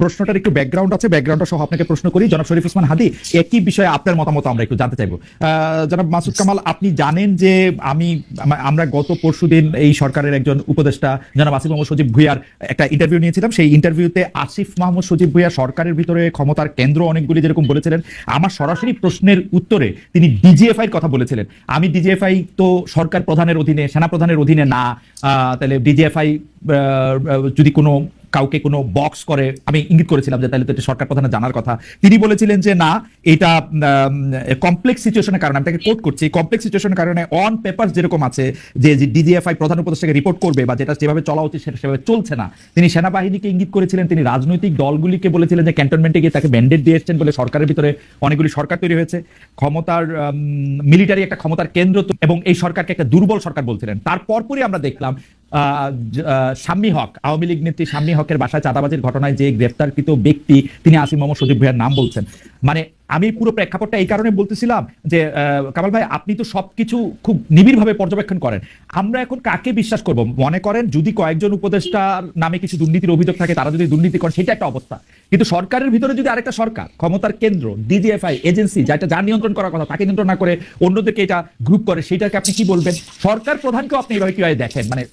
প্রশ্নটার একটু ব্যাকগ্রাউন্ড আছে ব্যাকগ্রাউন্ডটা সহ আপনাকে প্রশ্ন করি। জনাব শরীফ উসমান হাদি, একই বিষয়ে আপনার মতামত আমরা একটু জানতে চাইব। জনাব মাসুদ কামাল, আপনি জানেন যে আমি, আমরা গত পরশুদিন এই সরকারের একজন উপদেষ্টা, জনাব আসিফ মোহাম্মদ সজীব ভুইয়ার একটা ইন্টারভিউ নিয়েছিলাম। সেই ইন্টারভিউতে আসিফ মাহমুদ সজীব ভুইয়া সরকারের ভিতরে ক্ষমতার কেন্দ্র অনেকগুলি যেরকম বলেছিলেন, আমার সরাসরি প্রশ্নের উত্তরে তিনি ডিজিএফআই কথা বলেছিলেন। আমি ডিজিএফআই তো সরকার প্রধানের অধীনে সেনা প্রধানের অধীনে না তাহলে ডিজিএফআই যদি কোনো কাউকে কোনো বক্স করে, আমি ইঙ্গিত করেছিলাম যে তাহলে তো এটা সরকার প্রধানের জানার কথা। তিনি বলেছিলেন যে, না, এটা কমপ্লেক্স সিচুয়েশনের কারণে, আমি তাকে কোট করছি কমপ্লেক্স সিচুয়েশনের কারণে অন পেপার যেরকম আছে, যে ডিজিএফআই প্রধান উপদেষ্টাকে রিপোর্ট করবে বা যেটা যেভাবে চলা উচিত সেটা সেভাবে চলছে না। তিনি সেনাবাহিনীকে ইঙ্গিত করেছিলেন, তিনি রাজনৈতিক দলগুলিকে বলেছিলেন যে ক্যান্টনমেন্টে গিয়ে তাকে ব্যান্ডেড দিয়ে এসছেন বলে সরকারের ভিতরে অনেকগুলি সরকার তৈরি হয়েছে। ক্ষমতার মিলিটারি একটা ক্ষমতার কেন্দ্র এবং এই সরকারকে একটা দুর্বল সরকার বলছিলেন। তার পরপরই আমরা দেখলাম শাম্মী হক, আওয়ামী লীগ নেত্রী শাম্মী হকের বাসায় চাঁদাবাজির ঘটনায় যে গ্রেফতারকৃত ব্যক্তি, তিনি আসিম মোহাম্মদ সজীব ভাইয়ের নাম বলছেন। মানে আমি পুরো প্রেক্ষাপটটা এই কারণে বলতেছিলাম যে কামাল ভাই, আপনি তো সবকিছু খুব নিবিড়ভাবে পর্যবেক্ষণ করেন। আমরা এখন কাকে বিশ্বাস করব? মনে করেন যদি কয়েকজন উপদেষ্টার নামে কিছু দুর্নীতির অভিযোগ থাকে, তারা যদি দুর্নীতি করেন সেটা একটা অবস্থা। কিন্তু সরকারের ভিতরে যদি আরেকটা সরকার, ক্ষমতার কেন্দ্র, ডিজিএফআই এজেন্সি, যেটা যার নিয়ন্ত্রণ করার কথা, তাকে নিয়ন্ত্রণ না করে অন্যদেরকে এটা গ্রুপ করে, সেটাকে আপনি কি বলবেন? সরকার প্রধানকেও আপনি এভাবে কীভাবে দেখেন? মানে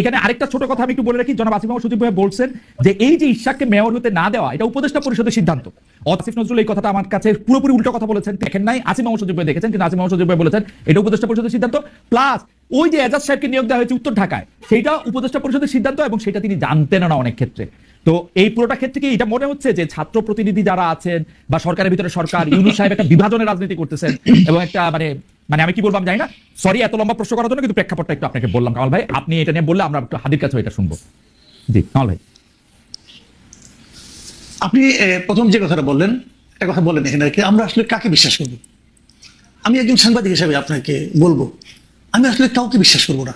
এখানে আরেকটা ছোট কথা আমি একটু বলে রাখি, জনাব আসিফ সজীব ভাই বলছেন যে এই যে ইশাককে মেয়র হতে না দেওয়া, এটা উপদেষ্টা পরিষদের সিদ্ধান্ত। আসিফ নজরুল এই কথাটা আমার কাছে পুরোপুরি উল্টো কথা বলেছেন, দেখেন নাই, আসিফ সজীব ভাই দেখেছেন, কিন্তু আসিফ সজীব ভাই বলেছেন, এটা উপদেষ্টা পরিষদের সিদ্ধান্ত। প্লাস, ওই যে এজাজ সাহেবকে নিয়োগ দেওয়া হয়েছে উত্তর ঢাকায় সেটা উপদেষ্টা পরিষদের সিদ্ধান্ত এবং সেটা তিনি জানতেন না অনেক ক্ষেত্রে। তো এই পুরোটা ক্ষেত্রে কি এটা মনে হচ্ছে যে ছাত্র প্রতিনিধি যারা আছেন বা সরকারের ভিতরে সরকার, ইউনুস সাহেব একটা বিভাজনের রাজনীতি করতেছেন এবং একটা মানে মানে আমি কি বলব আমি জানি না? সরি এত লম্বা প্রশ্ন করার জন্য কিন্তু প্রেক্ষাপটটা একটু আপনাকে বললাম। কামাল ভাই আপনি এটা নিয়ে বললে আমরা একটু হাদির কাছে এটা শুনব। জি কামাল ভাই। আপনি প্রথম যে কথাটা বললেন একটা কথা বলেন এখানে কি, আমরা আসলে কাকে বিশ্বাস করব? আমি একজন সাংবাদিক হিসাবে আপনাকে বলব আমি আসলে কাউকে বিশ্বাস করব না।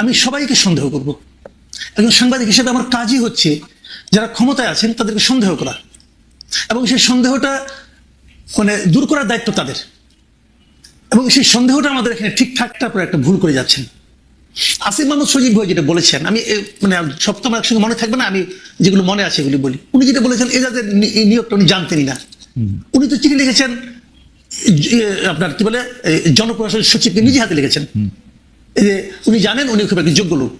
আমি সবাইকে সন্দেহ করব। একজন সাংবাদিক হিসেবে আমার কাজই হচ্ছে যারা ক্ষমতায় আছেন তাদেরকে সন্দেহ করা। এবং সেই সন্দেহটা মানে দূর করার দায়িত্ব তাদের। এবং সেই সন্দেহটা আমাদের এখানে ঠিকঠাকটা করে একটা ভুল করে যাচ্ছেন। আসিফ মাহমুদ সজীব ভাই যেটা বলেছেন আমি মানে সপ্তম একসঙ্গে মনে থাকবে না আমি যেগুলো মনে আছে এগুলি বলি। উনি যেটা বলেছেন এ যাদের এই নিয়োগটা উনি জানতেনই না। উনি তো চিঠি লিখেছেন আপনার কি বলে জনপ্রশাসন সচিবকে নিজে হাতে লিখেছেন। এই যে উনি জানেন উনি খুব একটা যোগ্য লোক।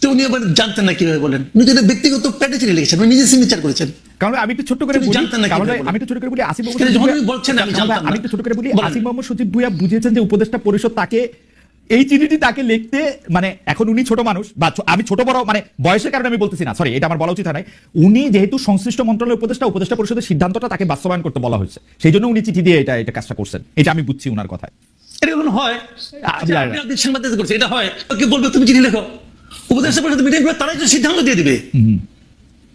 তো উনি আবার জানতেন না কীভাবে বলেন। উনি তো এটা ব্যক্তিগত প্যাডে লিখেছেন উনি নিজে সিগনেচার করেছেন। কারণ আমি একটু ছোট করে বলি জানতেন না কামাল কীভাবে ভাই, বলেন? আমি একটু ছোট করে বলি আসিফ মোহাম্মদ কিন্তু সজীব যখন ভুঁইয়া- উনি বলছেন আমি জানতাম আমি একটু ছোট করে বলি আসিফ মোহাম্মদ সজীব ভুইয়া বুঝিয়েছেন যে উপদেষ্টা পরিষদ তাকে এই চিঠিটি তাকে লিখতে মানে এখন উনি ছোট মানুষ বা আমি ছোট বড় মানে বয়সের কারণে আমি বলতেছি না সরি এটা আমার বলা উচিত নাই। উনি যেহেতু সংশ্লিষ্ট মন্ত্রণালয়ের উপদেষ্টা উপদেষ্টা পরিষদের সিদ্ধান্তটা তাকে বাস্তবায়ন করতে বলা হয়েছে। সেই জন্য উনি চিঠি দিয়ে এটা এটা কাজটা করছেন। এটা আমি বুঝছি উনার কথায়। এটা হয় করছে এটা হয়। কি বলবে তুমি চিঠি লেখো। উপদেষ্টা পরিষদ মিটিং করে তারাই তো সিদ্ধান্ত দিয়ে দিবে।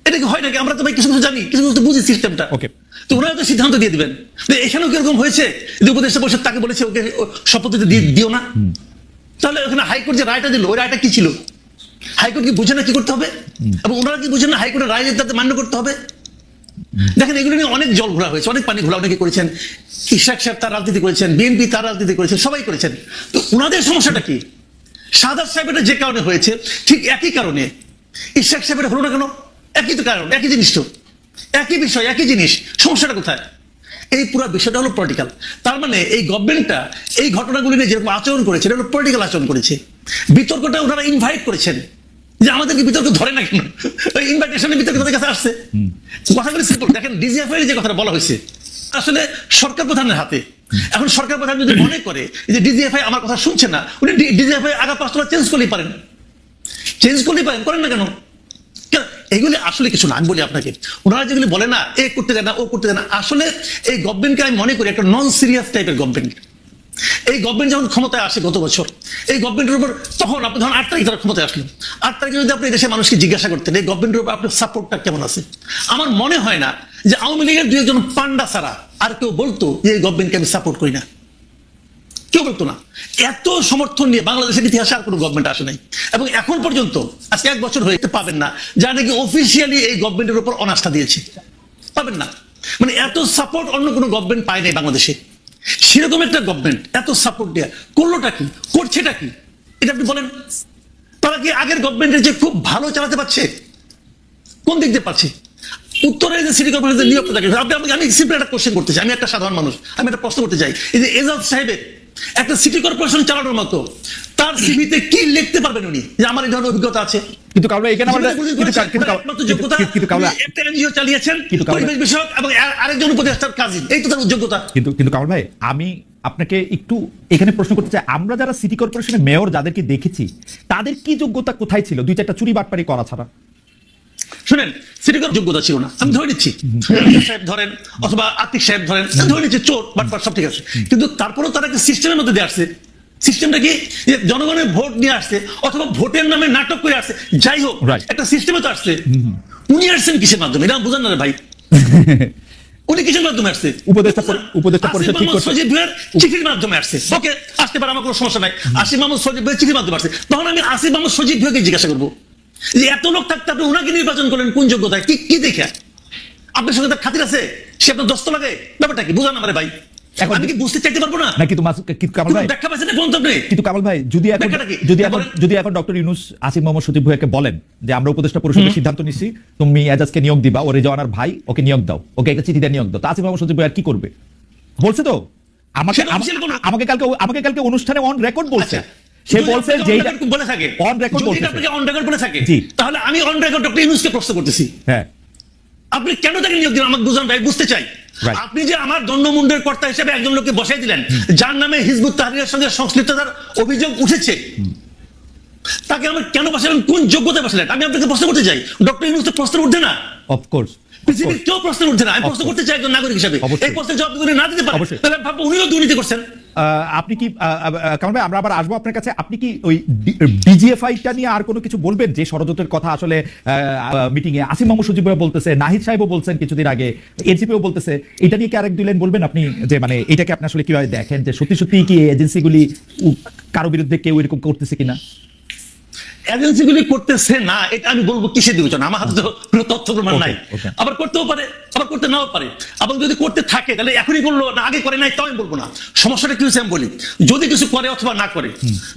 এটা কি হয় নাকি? আমরা তো ভাই কিছু কিছু জানি কিছু কিছু বুঝি সিস্টেমটা Okay. তো ওনারা তো সিদ্ধান্ত দিয়ে দিবেন। তো এখানেও কীরকম হয়েছে? যে উপদেষ্টা পরিষদ তাকে বলেছে ওকে শপথ দিও না। তাহলে ওখানে হাইকোর্ট যে রায়টা দিল ওই রায়টা কি ছিল? হাইকোর্ট কি বুঝে না কি করতে হবে? এবং ওনারা কি বুঝেন না হাইকোর্টের রায় তাতে মান্য করতে হবে? দেখেন এগুলো নিয়ে অনেক জল ঘোরা হয়েছে অনেক পানি ঘোরা অনেকে করেছেন। ইশাক সাহেব তার রাজনীতি করেছেন বিএনপি তার রাজনীতি করেছেন সবাই করেছেন। তো ওনাদের সমস্যাটা কি? সাদাত সাহেবের যে কারণে হয়েছে ঠিক একই কারণে। ইশাক সাহেবের হলো না কেন? একই তো কারণ একই জিনিস তো। একই বিষয় একই জিনিস সমস্যাটা কোথায়? এই পুরো বিষয়টা হলো পলিটিক্যাল তার মানে এই গভর্নমেন্টটা এই ঘটনাগুলি নিয়ে যেরকম আচরণ করেছে এটা হলো পলিটিক্যাল আচরণ করেছে। বিতর্কটা ওনারা ইনভাইট করেছেন। যে আমাদেরকে বিতর্ক ধরে না কেন? ওই ইনভাইটেশনের বিতর্ক তাদের কাছে আসছে। কথাগুলি সিম্পল দেখেন ডিজিএফআই যে কথাটা বলা হয়েছে আসলে সরকার প্রধানের হাতে। এখন সরকার প্রধান যদি মনে করে যে ডিজিএফআই আমার কথা শুনছে না, উনি ডিজিএফআই আগা পাঁচটা চেঞ্জ করলেই পারেন। চেঞ্জ করলেই পারেন, করেন না কেন? কেন? এগুলি আসলে কিছু না, আমি বলি আপনাকে। ওনারা যেগুলি বলে না, এ করতে যায় না, ও করতে যায় না, আসলে এই গভর্নমেন্টকে আমি মনে করি একটা নন সিরিয়াস টাইপের গভর্নমেন্ট এই গভর্নমেন্ট যখন ক্ষমতায় আসে গত বছর, এই গভর্নমেন্টের উপর তখন আপনি ধরুন আট তারিখ তারা ক্ষমতায় আসলো আট তারিখে যদি আপনি দেশের মানুষকে জিজ্ঞাসা করতেন, এই গভর্নমেন্টের উপর আপনার সাপোর্টটা কেমন আছে? আমার মনে হয় না যে আওয়ামী লীগের দুই একজন পান্ডা ছাড়া আর কেউ বলতো যে এই গভর্নমেন্টকে আমি সাপোর্ট করি না। কেউ বলতো না। এত সমর্থন নিয়ে বাংলাদেশের ইতিহাসে আর কোনো গভর্নমেন্ট আসে নাই। এবং এখন পর্যন্ত, আজকে এক বছর হয়ে পাবেন না। যারা নাকি অফিসিয়ালি এই গভর্নমেন্টের উপর অনাস্থা দিয়েছে। পাবেন না। মানে এত সাপোর্ট অন্য কোনো গভর্নমেন্ট পায় নাই বাংলাদেশে। সেরকম একটা গভর্নমেন্ট এত সাপোর্ট দেয়া। করলোটা কি? করছেটা কি? এটা আপনি বলেন। তারা কি আগের গভর্নমেন্টের যে খুব ভালো চালাতে পারছে? কোন দিক দিয়ে পাচ্ছে উত্তরে যে সিটি নিয়োগটা থাকে আপনি আমি সিম্পল একটা কোশ্চেন করতে চাই। আমি একটা সাধারণ মানুষ। আমি একটা প্রশ্ন করতে চাই। এই যে এজাজ সাহেবের একটা সিটি কর্পোরেশন চালানোর মতো। তার সিভিতে কি লিখতে পারবেন উনি? যে আমার এই ধরনের অভিজ্ঞতা আছে। কিন্তু কাউলা এখানে আমরা কিন্তু কিন্তু কাউলা একটা এনজিও চালিয়েছেন কিন্তু কাউলা- পরিবেশ বিষয়ক এবং আরেকজন উপদেষ্টার কাজী এই তো তার যোগ্যতা। কিন্তু কিন্তু কামাল ভাই আমি আপনাকে একটু এখানে প্রশ্ন করতে চাই। আমরা যারা সিটি কর্পোরেশনের মেয়র যাদেরকে দেখেছি তাদের কি যোগ্যতা কোথায় ছিল? দুই চারটা চুরি বাটপারি করা ছাড়া। শুনেন সিটি যোগ্যতা ছিল না। আমি ধরে নিচ্ছি। সাহেব ধরেন অথবা আতিক সাহেব ধরেন আমি ধরে নিচ্ছি চোর বাট সব ঠিক আছে। কিন্তু তারপরেও তারা একটা সিস্টেমের মধ্যে দিয়ে আসছে। সিস্টেমটা কি? যে জনগণের ভোট নিয়ে আসছে অথবা ভোটের নামে নাটক করে আসছে। যাই হোক একটা সিস্টেমে তো আসছে। উনি আসছেন কিসের মাধ্যমে? এটা বুঝান না ভাই। উনি কিসের মাধ্যমে আসছে? উপদেষ্টা উপদেষ্টা পরিষদ ঠিক করছে। চিঠির মাধ্যমে আসছে। ওকে আসতে পারে আমার কোনো সমস্যা নাই। আসিফ মোহাম্মদ সজীব ভাইয়ের চিঠির মাধ্যমে আসছে। তখন আমি আসিফ মোহাম্মদ সজীব ভাইকে জিজ্ঞাসা করব। যে এত লোক থাকতে আপনি ওনাকে নির্বাচন করলেন কোন যোগ্যতায়? কি কি দেখে? আপনার সঙ্গে তার খাতির আছে? সে আপনার দস্ত লাগে? ব্যাপারটা কি? বুঝান আমারে ভাই। আমি কি বুঝতে চাইতে পারব না? না কিন্তু কিন্তু কামাল ভাই ব্যাখ্যা পাচ্ছেন না কোন কিন্তু কামাল ভাই যদি এখন যদি এখন বলেন। যদি এখন ডক্টর ইউনুস আসিফ মোহাম্মদ সজীব ভাইকে বলেন যে আমরা উপদেষ্টা পরিষদের সিদ্ধান্ত নিচ্ছি তুমি এজাজকে নিয়োগ দিবা ওরে জওয়ানার ভাই ওকে নিয়োগ দাও। ওকে একটা নিয়োগ দাও। তা আসিফ মোহাম্মদ সজীব ভাই কি করবে? বলছে তো? আমাকে কালকে আমাকে কালকে অনুষ্ঠানে অন রেকর্ড বলছে। আচ্ছা। সে বলছে বলে থাকে। যদি বলতেছে। আপনাকে অন রেকর্ড বলে থাকে। তাহলে আমি অন রেকর্ড ডক্টর ইউনুসকে প্রশ্ন করতেছি। হ্যাঁ। আপনি কেন তাকে নিয়োগ দিলেন? আমাকে ভাই বুঝতে চাই। আপনি যে আমার দণ্ডমুন্ডের কর্তা হিসেবে একজন লোককে বসাই দিলেন যার নামে হিজবুত তাহরিরের সঙ্গে সংশ্লিষ্টতার অভিযোগ উঠেছে তাকে আমার কেন বসালেন? কোন যোগ্যতায় বসালেন? আমি আপনাকে প্রশ্ন করতে চাই। ডক্টর ইউনুস তো প্রশ্ন উঠছে না। অফকোর্স পৃথিবীর কেউ প্রশ্ন উঠছে না। আমি প্রশ্ন করতে চাই একজন নাগরিক হিসেবে। এই প্রশ্নের জবাব যদি না দিতে অবশ্যই। তাহলে ভাববো উনিও দুর্নীতি করছেন। আপনি কি ভাই আমরা আবার আসব আপনার কাছে। আপনি কি ওই ডিজিএফআইটা নিয়ে আর কোনো কিছু বলবেন? যে ষড়যন্ত্রের কথা আসলে মিটিং এ আসিম সজীব ভাই বলতেছে নাহিদ সাহেবও বলছেন কিছুদিন আগে এনসিপিও বলতেছে। এটা নিয়ে কি আরেক লাইন বলবেন আপনি? যে মানে এটাকে আপনি আসলে কীভাবে দেখেন? যে সত্যি সত্যি কি এজেন্সিগুলি কারও বিরুদ্ধে কেউ এরকম করতেছে কিনা? এজেন্সিগুলি করতেছে না এটা আমি বলব কিসে বিবেচনা? আমার হাতে তো কোনো তথ্য প্রমাণ নাই। আবার করতেও পারে আবার করতে নাও পারে। এবং যদি করতে থাকে তাহলে এখনই করল না আগে করে নাই তাও আমি বলব না। সমস্যাটা কি হচ্ছে আমি বলি যদি কিছু করে অথবা না করে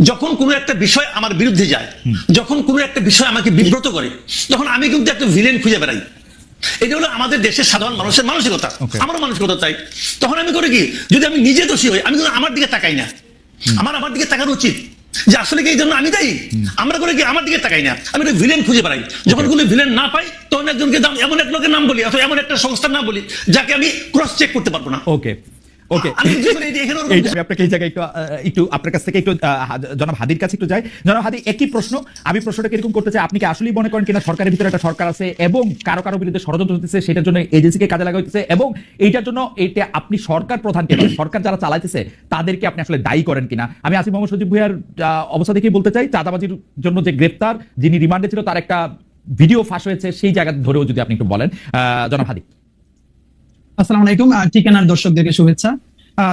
যখন কোনো একটা বিষয় আমার বিরুদ্ধে যায় যখন কোনো একটা বিষয় আমাকে বিব্রত করে তখন আমি কিন্তু একটা ভিলেন খুঁজে বেড়াই। এটা হলো আমাদের দেশের সাধারণ মানুষের মানসিকতা। আমারও মানসিকতা চাই তখন আমি করি কি যদি আমি নিজে দোষী হই আমি কিন্তু আমার দিকে তাকাই না। আমার আমার দিকে তাকানো উচিত। যে আসলে কি এই জন্য আমি দায়ী? আমরা করে কি আমার দিকে তাকাই না? আমি একটা ভিলেন খুঁজে বেড়াই। যখন কোনো ভিলেন না পাই তখন একজনকে দাম এমন এক লোকের নাম বলি অথবা এমন একটা সংস্থার নাম বলি যাকে আমি ক্রস চেক করতে পারব না। ওকে ওকে আমি আপনাকে এই জায়গায় একটু একটু আপনার কাছ থেকে একটু জনাব হাদির কাছে একটু যাই। জনাব হাদি একই প্রশ্ন আমি প্রশ্নটা কীরকম করতে চাই? আপনি কি আসলেই মনে করেন কিনা সরকারের ভিতরে একটা সরকার আছে এবং কারও কারও বিরুদ্ধে ষড়যন্ত্র হতেছে সেটার জন্য এজেন্সিকে কাজে লাগা হইতেছে এবং এইটার জন্য এটা আপনি সরকার প্রধানকে সরকার যারা চালাইতেছে তাদেরকে আপনি আসলে দায়ী করেন কিনা? আমি আসিফ মোহাম্মদ সজিব ভুইয়ার অবস্থা দেখেই বলতে চাই চাঁদাবাজির জন্য যে গ্রেপ্তার যিনি রিমান্ডে ছিল তার একটা ভিডিও ফাঁস হয়েছে সেই জায়গা ধরেও যদি আপনি একটু বলেন। আহ, জনাব হাদি। আসসালামু আলাইকুম ঠিকানার দর্শকদেরকে শুভেচ্ছা।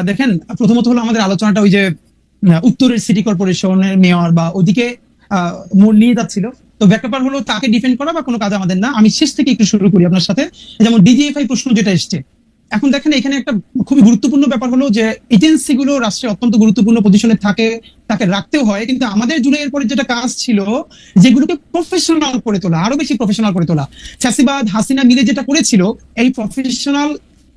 দেখেন, প্রথমত হলো আমাদের আলোচনাটা ওই যে উত্তরের সিটি কর্পোরেশনের মেয়র বা ওদিকে মোড় নিয়ে যাচ্ছিল। তো ব্যাপার হলো তাকে ডিফেন্ড করা বা কোনো কাজ আমাদের না। আমি শেষ থেকে একটু শুরু করি আপনার সাথে। যেমন ডিজিএফআই প্রশ্ন যেটা এসছে। এখন দেখেন, এখানে একটা খুবই গুরুত্বপূর্ণ ব্যাপার হলো যে এজেন্সিগুলো রাষ্ট্রে অত্যন্ত গুরুত্বপূর্ণ পজিশনে থাকে, তাকে রাখতেও হয়। কিন্তু আমাদের জুলাইয়ের পরে যেটা কাজ ছিল, যেগুলোকে প্রফেশনাল করে তোলা, আরও বেশি প্রফেশনাল করে তোলা। চাষিবাদ, হাসিনা মিলে যেটা করেছিল, এই প্রফেশনাল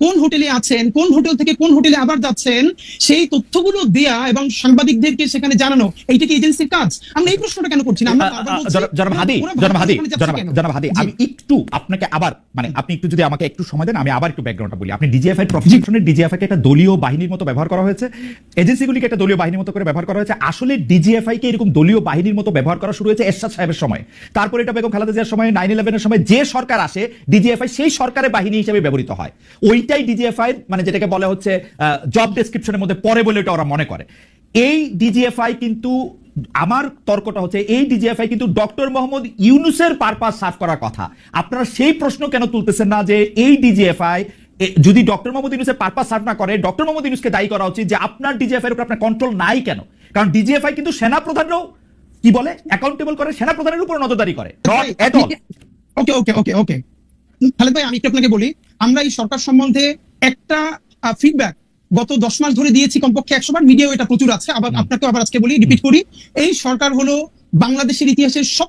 কোন হোটেলে আছেন কোন হোটেল থেকে কোন হোটেলে আবার যাচ্ছেন সেই তথ্যগুলো দেয়া এবং সাংবাদিকদেরকে সেখানে জানানো এইটা কি এজেন্সির কাজ? আমরা এই প্রশ্নটা কেন করছি না? আমরা। আমি একটু আপনাকে আবার মানে আপনি একটু যদি আমাকে একটু সময় দেন আমি আবার একটু ব্যাকগ্রাউন্ডটা বলি। আপনি ডিজিএফআই প্রফেশনের ডিজিএফআই কে একটা দলীয় বাহিনীর মতো ব্যবহার করা হয়েছে। এজেন্সিগুলিকে একটা দলীয় বাহিনীর মতো করে ব্যবহার করা হয়েছে। আসলে ডিজিএফআই কে এরকম দলীয় বাহিনীর মতো ব্যবহার করা শুরু হয়েছে এরশাদ সাহেবের সময়। তারপর এটা বেগম খালেদা জিয়ার সময় নাইন ইলেভেনের সময় যে সরকার আসে ডিজিএফআই সেই সরকারের বাহিনী হিসেবে ব্যবহৃত হয়। ওইটাই ডিজিএফআই মানে যেটাকে বলা হচ্ছে জব ডেসক্রিপশনের মধ্যে পরে বলে এটা ওরা মনে করে। এই ডিজিএফআই কিন্তু, আমার তর্কটা হচ্ছে, এই ডিজিএফআই কিন্তু ডক্টর মোহাম্মদ ইউনুসের পারপাস সার্ভ করার কথা। আপনারা সেই প্রশ্ন কেন তুলতেছেন না যে এই ডিজিএফআই যদি ডক্টর মোহাম্মদ ইউনুসের পারপাস সার্ভ না করে, ডক্টর মোহাম্মদ ইউনুসকে দায়ী করা উচিত যে আপনার ডিজিএফআই এর উপর আপনার কন্ট্রোল নাই কেন? কারণ ডিজিএফআই কিন্তু সেনা প্রধানরাও কি বলে অ্যাকাউন্টেবল করে সেনা প্রধানের উপর নজরদারি করে। ওকে ওকে ওকে ওকে খালেদ ভাই আমি একটু আপনাকে বলি আমরা এই সরকার সম্বন্ধে একটা ফিডব্যাক গত দশ মাস ধরে দিয়েছি কমপক্ষে একশো বার মিডিয়াও এটা প্রচুর আছে আবার আপনাকে আবার আজকে বলি রিপিট করি। এই সরকার হলো বাংলাদেশের ইতিহাসের সব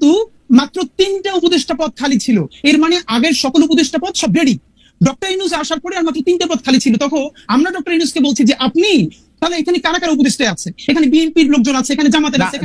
মাত্র তিনটা উপদেষ্টা পদ খালি ছিল। এর মানে আগের সকল উপদেষ্টা পদ সব রেডি ডক্টর ইনুস আসার পরে আর মাত্র তিনটা পদ খালি ছিল। তখন আমরা ডক্টর ইনুসকে বলছি যে আপনি তাহলে এখানে কারা কারা উপদেষ্টা আছে? এখানে বিএনপির লোকজন আছে এখানে জামাতের আছে